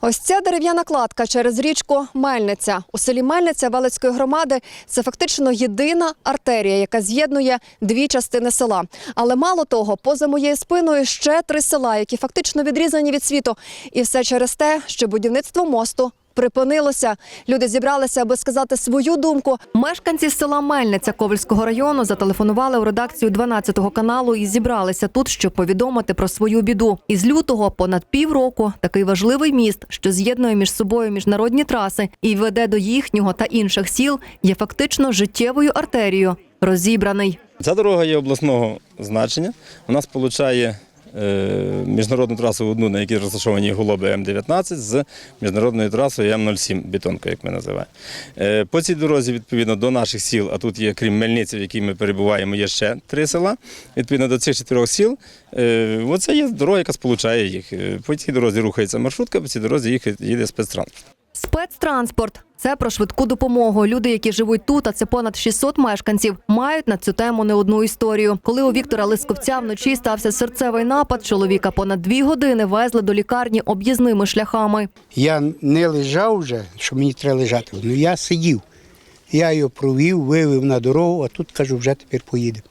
Ось ця дерев'яна кладка через річку Мельниця. У селі Мельниця Велицької громади це фактично єдина артерія, яка з'єднує дві частини села. Але мало того, поза моєю спиною ще три села, які фактично відрізані від світу. І все через те, що будівництво мосту. Припинилося. Люди зібралися, аби сказати свою думку. Мешканці села Мельниця Ковальського району зателефонували у редакцію 12 каналу і зібралися тут, щоб повідомити про свою біду. Із лютого понад півроку такий важливий міст, що з'єднує між собою міжнародні траси і веде до їхнього та інших сіл, є фактично життєвою артерією. Розібраний. Ця дорога є обласного значення. У нас получає міжнародну трасу одну, на якій розташовані голоби М-19 з міжнародною трасою М-07, бетонка, як ми називаємо. Е, по цій дорозі, відповідно, до наших сіл, а тут є, крім Мельниці, в якій ми перебуваємо, є ще три села. Відповідно до цих чотирьох сіл, е, оце є дорога, яка сполучає їх. Е, По цій дорозі рухається маршрутка, по цій дорозі їх їде спецтранспорт. Спецтранспорт це про швидку допомогу. Люди, які живуть тут, а це понад 600 мешканців, мають на цю тему не одну історію. Коли у Віктора Лисковця вночі стався серцевий напад, чоловіка понад дві години везли до лікарні об'їзними шляхами. Я не лежав вже, що мені треба лежати. Ну я сидів. Я його провів, вивів на дорогу, а тут кажу, вже тепер поїдемо.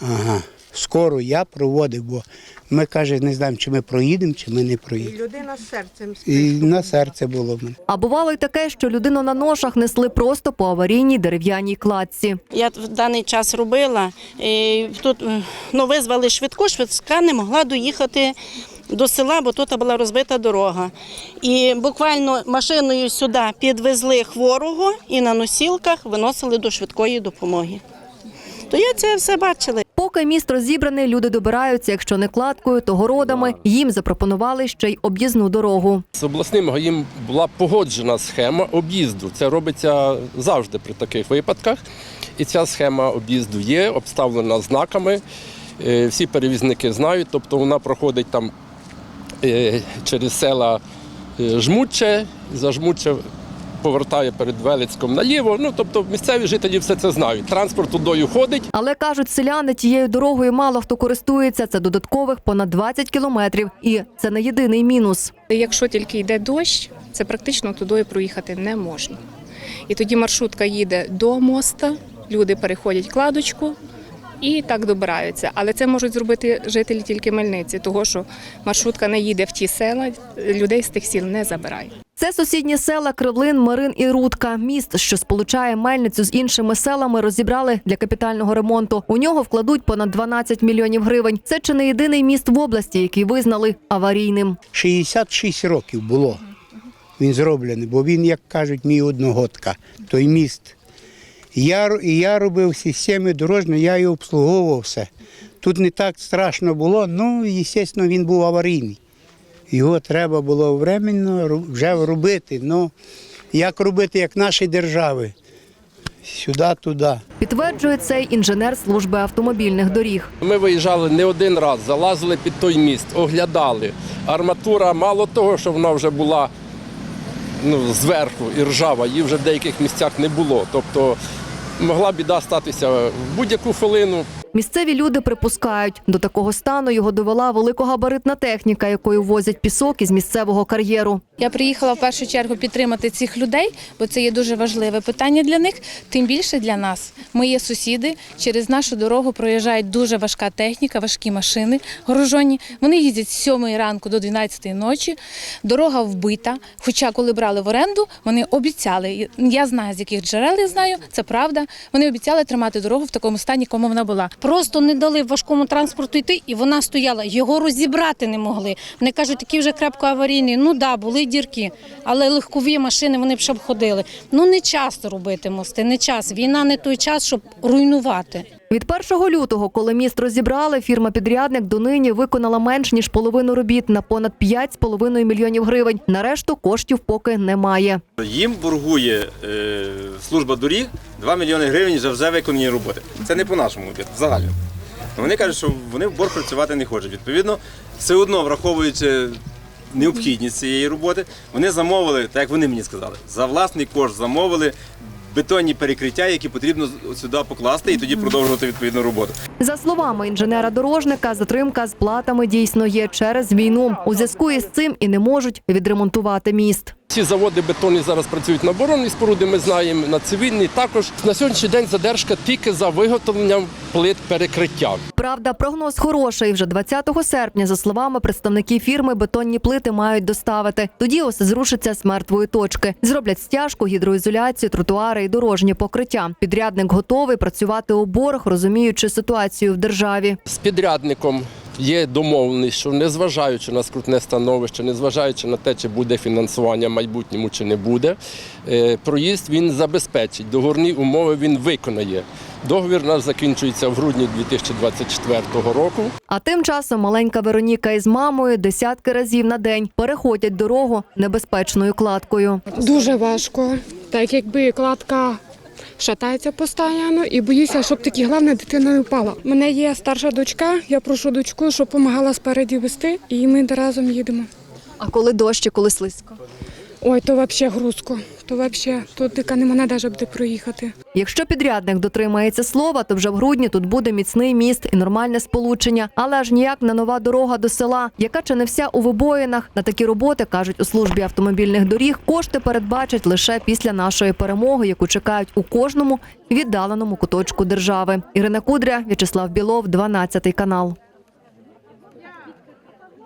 Ага. Скоро я проводив, бо ми каже, не знаємо, чи ми проїдемо, чи ми не проїдемо. Людина з серцем І на серце було в мене. А бувало й таке, що людину на ношах несли просто по аварійній дерев'яній кладці. Я в даний час робила. І тут ну, визвали швидку, швидка не могла доїхати до села, бо тут була розбита дорога. І буквально машиною сюди підвезли хворого і на носілках виносили до швидкої допомоги. То я це все бачила. Поки міст розібраний, люди добираються, якщо не кладкою, то городами. Їм запропонували ще й об'їзну дорогу. З обласним ГАІм була погоджена схема об'їзду. Це робиться завжди при таких випадках. І ця схема об'їзду є, обставлена знаками. Е, Всі перевізники знають, тобто вона проходить там е, через села е, Жмутче, за Жмутче повертає перед Велицьком наліво. Ну, тобто місцеві жителі все це знають. Транспорт тудою ходить. Але кажуть, селяни тією дорогою мало хто користується. Це додаткових понад 20 кілометрів. І це не єдиний мінус. Якщо тільки йде дощ, це практично туди проїхати не можна. І тоді маршрутка їде до моста, люди переходять кладочку і так добираються. Але це можуть зробити жителі тільки Мельниці, того що маршрутка не їде в ті села, людей з тих сіл не забирає. Це сусідні села Кривлин, Марин і Рудка. Міст, що сполучає мельницю з іншими селами, розібрали для капітального ремонту. У нього вкладуть понад 12 мільйонів гривень. Це чи не єдиний міст в області, який визнали аварійним. 66 років було. Він зроблений, бо він, як кажуть, мій одногодка, той міст. Я, і я робив системи дорожні, я його обслуговував все. Тут не так страшно було, ну, звісно, він був аварійний. Його треба було временно вже робити. Ну, як робити, як наші держави. Сюди, туди. Підтверджує цей інженер служби автомобільних доріг. Ми виїжджали не один раз, залазили під той міст, оглядали. Арматура, мало того, що вона вже була ну, зверху і ржава, її вже в деяких місцях не було. Тобто могла біда статися в будь-яку хвилину. Місцеві люди припускають, до такого стану його довела великогабаритна техніка, якою возять пісок із місцевого кар'єру. Я приїхала в першу чергу підтримати цих людей, бо це є дуже важливе питання для них, тим більше для нас. Ми є сусіди. Через нашу дорогу проїжджає дуже важка техніка, важкі машини гружені. Вони їздять з 7 ранку до 12 ночі. Дорога вбита. Хоча, коли брали в оренду, вони обіцяли. Я знаю, з яких джерел я знаю, це правда. Вони обіцяли тримати дорогу в такому стані, кому вона була. Просто не дали важкому транспорту йти, і вона стояла. Його розібрати не могли. Вони кажуть, такі вже крепко аварійні. Ну да, були дірки, але легкові машини вони б ще обходили. Ну не час робити мости, не час. Війна не той час, щоб руйнувати. Від 1 лютого, коли міст розібрали, фірма-підрядник донині виконала менш ніж половину робіт на понад 5,5 мільйонів гривень. На решту коштів поки немає. Їм боргує е, служба доріг 2 мільйони гривень за вже виконані роботи. Це не по нашому взагалі. Вони кажуть, що вони в борг працювати не хочуть. Відповідно, все одно враховуючи необхідність цієї роботи, вони замовили, так як вони мені сказали, за власний кошт замовили бетонні перекриття, які потрібно сюди покласти і тоді продовжувати відповідну роботу. За словами інженера-дорожника, затримка з платами дійсно є через війну. У зв'язку із цим і не можуть відремонтувати міст. Ці заводи бетонні зараз працюють на оборонні споруди, ми знаємо, на цивільні також. На сьогоднішній день задержка тільки за виготовленням плит перекриття. Правда, прогноз хороший. Вже 20 серпня, за словами представників фірми, бетонні плити мають доставити. Тоді усе зрушиться з мертвої точки. Зроблять стяжку, гідроізоляцію, тротуари і дорожні покриття. Підрядник готовий працювати у борг, розуміючи ситуацію в державі. З підрядником є домовленість, що незважаючи на скрутне становище, незважаючи на те, чи буде фінансування в майбутньому чи не буде, е, проїзд він забезпечить. Договорні умови він виконає. Договір у нас закінчується в грудні 2024 року. А тим часом маленька Вероніка із мамою десятки разів на день переходять дорогу небезпечною кладкою. Дуже важко, так якби кладка шатається постійно і боюся, щоб такі головне дитина не впала. У мене є старша дочка, я прошу дочку, щоб допомагала спереді вести, і ми разом їдемо. А коли дощ, коли слизько? Ой, то взагалі грузко, то взагалі, тут дика нема навіть буде проїхати. Якщо підрядник дотримається слова, то вже в грудні тут буде міцний міст і нормальне сполучення, але аж ніяк не нова дорога до села, яка чи не вся у вибоїнах. На такі роботи кажуть у службі автомобільних доріг. Кошти передбачать лише після нашої перемоги, яку чекають у кожному віддаленому куточку держави. Ірина Кудря, В'ячеслав Білов, 12 канал.